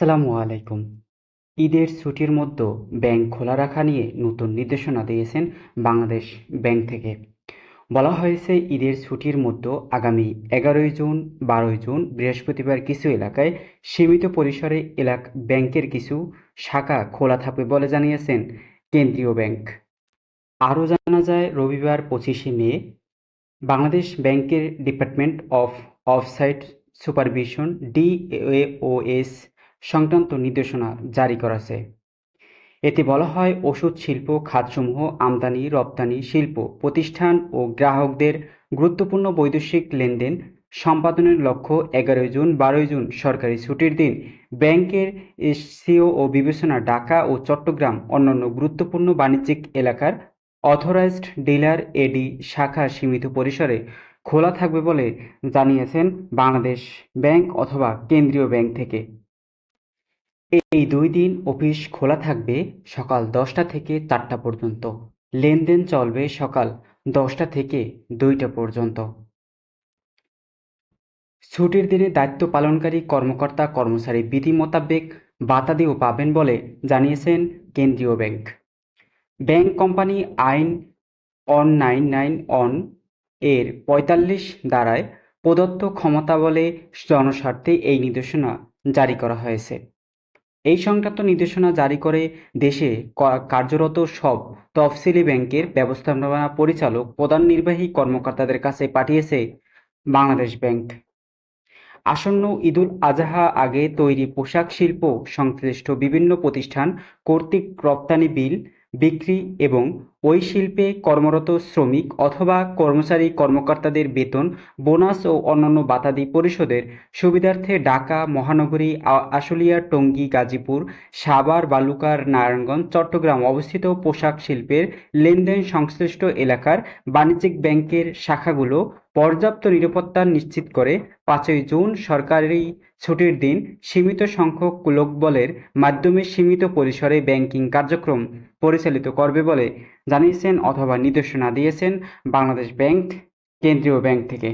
আসসালামু আলাইকুম। ঈদের ছুটির মধ্যে ব্যাংক খোলা রাখা নিয়ে নতুন নির্দেশনা দিয়েছেন বাংলাদেশ ব্যাংক থেকে। বলা হয়েছে, ঈদের ছুটির মধ্যে আগামী এগারোই জুন, বারোই জুন বৃহস্পতিবার কিছু এলাকায় সীমিত পরিসরে এলাক ব্যাংকের কিছু শাখা খোলা থাকবে বলে জানিয়েছেন কেন্দ্রীয় ব্যাংক। আরও জানা যায়, রবিবার পঁচিশে মে বাংলাদেশ ব্যাংকের department of offsite supervision, DAOS সংক্রান্ত নির্দেশনা জারি করেছে। এতে বলা হয়, ওষুধ, শিল্প, খাতসমূহ, আমদানি, রপ্তানি, শিল্প প্রতিষ্ঠান ও গ্রাহকদের গুরুত্বপূর্ণ বৈদেশিক লেনদেন সম্পাদনের লক্ষ্য এগারোই জুন, বারোই জুন সরকারি ছুটির দিন ব্যাংকের এসসিও ও বিবেচনা ঢাকা ও চট্টগ্রাম অন্যান্য গুরুত্বপূর্ণ বাণিজ্যিক এলাকার অথরাইজড ডিলার এডি শাখা, সীমিত পরিসরে খোলা থাকবে বলে জানিয়েছেন বাংলাদেশ ব্যাংক অথবা কেন্দ্রীয় ব্যাংক থেকে। এই দুই দিন অফিস খোলা থাকবে সকাল দশটা থেকে চারটা পর্যন্ত। লেনদেন চলবে সকাল দশটা থেকে দুইটা পর্যন্ত। ছুটির দিনে দায়িত্ব পালনকারী কর্মকর্তা, কর্মচারী বিধি মোতাবেক বাতাদিও পাবেন বলে জানিয়েছেন কেন্দ্রীয় ব্যাংক। ব্যাংক কোম্পানি আইন অন নাইন নাইন অন এর পঁয়তাল্লিশ দ্বারায় প্রদত্ত ক্ষমতা বলে জনস্বার্থে এই নির্দেশনা জারি করা হয়েছে। এই সংক্রান্ত নির্দেশনা জারি করে দেশে কার্যরত সব তফসিলি ব্যাংকের ব্যবস্থাপনা পরিচালক, প্রধান নির্বাহী কর্মকর্তাদের কাছে পাঠিয়েছে বাংলাদেশ ব্যাংক। আসন্ন ঈদুল আজহা আগে তৈরি পোশাক শিল্প সংশ্লিষ্ট বিভিন্ন প্রতিষ্ঠান কর্তৃক রপ্তানি বিল, বিক্রি এবং ওই শিল্পে কর্মরত শ্রমিক অথবা কর্মচারী কর্মকর্তাদের বেতন, বোনাস ও অন্যান্য বাতাদি পরিশোধের সুবিধার্থে ঢাকা, মহানগরী আশুলিয়া, টঙ্গী, গাজীপুর, সাভার বালুকার নারায়ণগঞ্জ, চট্টগ্রাম অবস্থিত পোশাক শিল্পের লেনদেন সংশ্লিষ্ট এলাকার বাণিজ্যিক ব্যাংকের শাখাগুলো পর্যাপ্ত নিরাপত্তা নিশ্চিত করে পাঁচই জুন সরকারি ছুটির দিন সীমিত সংখ্যক লোকবলের মাধ্যমে সীমিত পরিসরে ব্যাংকিং কার্যক্রম পরিচালিত করবে বলে জানিয়েছেন অথবা নির্দেশনা দিয়েছেন বাংলাদেশ ব্যাংক কেন্দ্রীয় ব্যাংক থেকে।